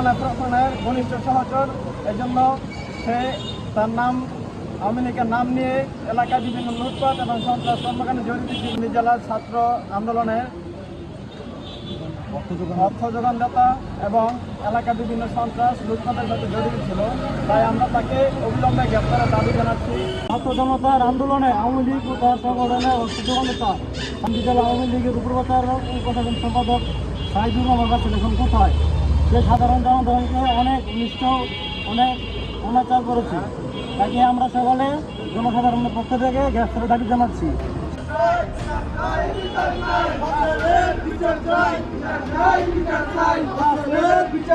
মাওলানা ফখরুলের ঘনিষ্ঠ সহচর। এজন্য সে তার নাম আমিনিকের নাম নিয়ে এলাকায় বিভিন্ন লুটপাট এবং সন্ত্রাস কর্মকাণ্ডে জড়িত বিভিন্ন জেলার ছাত্র আন্দোলনের অর্থ যোগানদাতা এবং এলাকার বিভিন্ন সন্ত্রাস লুটপাতের সাথে জড়িত ছিল। তাই আমরা তাকে অবিলম্বে গ্রেপ্তারের দাবি জানাচ্ছি। ছাত্র জনতার আন্দোলনে আওয়ামী লীগ ও তার সংগঠনের অর্থ যোগানদাতা। আওয়ামী লীগের উপপ্রচার উপসাধারণ সম্পাদক সাইদুর রহমান কোথায়? সে সাধারণ জনগণকে অনেক অনিষ্ট অনেক অনাচার করেছে। তাকে আমরা সকলে জনসাধারণের পক্ষ থেকে গ্রেপ্তারের দাবি জানাচ্ছি। বিচার